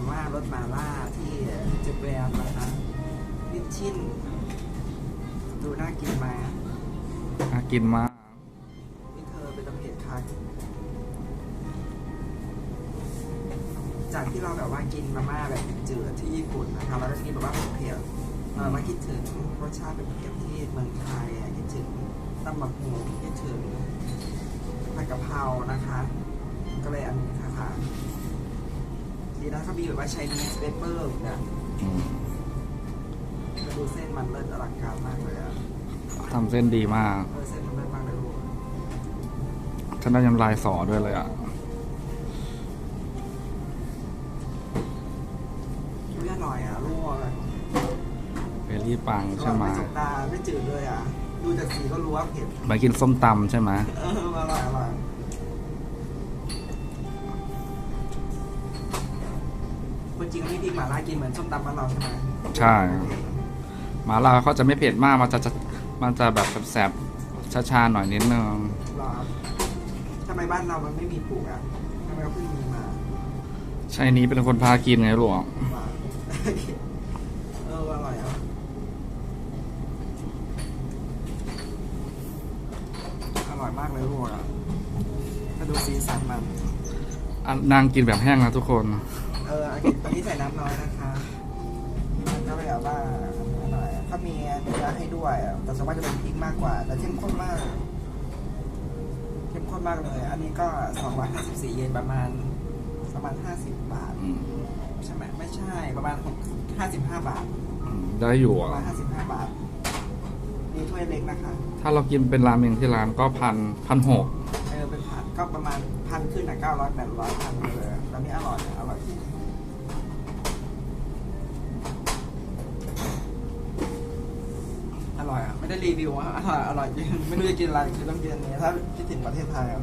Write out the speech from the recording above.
มาม่ารสมาล่าที่เจ็บแวมนะคะลิชชิ่นดูน่ากินไหมน่ากินมากนี่เธอเป็นตำเพ็ดค่ะจากที่เราแบบว่ากินมาม่าแบบจืดๆที่ญี่ปุ่นนะคะเราก็จะกินแบบว่าเผ็ดๆเรามาคิดถึงรสชาติเป็นเผ็ดที่เมืองไทยอะคิดถึงตำบักหูคิดถึงผัดกะเพรานะคะ นะเขามีแบบว่าใช้นีสเปเปอร์เนี่ยอืมมาดูเส้นมันเลิศอลังการมากเลยอะทำเส้นดีมาก เออเส้นมันเลิศมากเลยลูกฉันได้ยำลายสอด้วยเลยอะอุ๊ยอร่อยอะลูกอะเบลลี่ปังใช่ไหมไม่สบตาไม่จืดเลยอะ ดูจากสีก็รู้ว่าเผ็ดมากินส้มตำใช่ไหมเอออร่อยอร่อย คนจริงไม่พริกหม่าล่ากินเหมือนส้มตำบ้านเราใช่ไหมใช่หมาล่าเขาจะไม่เผ็ดมาก มันจะจะมันจะแบบแสบๆชาๆหน่อยนิดนึงหรอทำไมบ้านเรามันไม่มีปลูกอะทำไมเขาเพิ่งมีมาใช่นี้เป็นคนพากินไงหลวงว่าเอออร่อยอะอร่อยมากเลยลูกอะมาดูสีสันมัน อะนางกินแบบแห้งนะทุกคนเอออันนี้อันนี้ใส่น้ำน้อยนะคะมันก็แบบว่าอันนี้หน่อยถ้ามีเนื้อให้ด้วยอะแต่ส่วนมากจะเป็นพริกมากกว่า แต่เข้มข้นมากเข้มข้นมากเลย อันนี้ก็254เยนประมาณประมาณ50บาทอืมใช่ไหมไม่ใช่ประมาณ6 55บาทอืมได้อยู่ประอะมาณ55บาทมีถ้วยเล็กนะคะถ้าเรากินเป็นราเมงที่ร้านก็พันพันหกเออเป็นผัดก็ประมาณพันขึ้นอะ900 800พันเลยแล้วนี่อร่อยอร่อยจริงอร่อยอะ ได้รีวิวว่าอร่อยอร่อยจริงไม่รู้จะกินอะไรคือต้องกินอันนี้ถ้าคิดถึงประเทศไทยครับ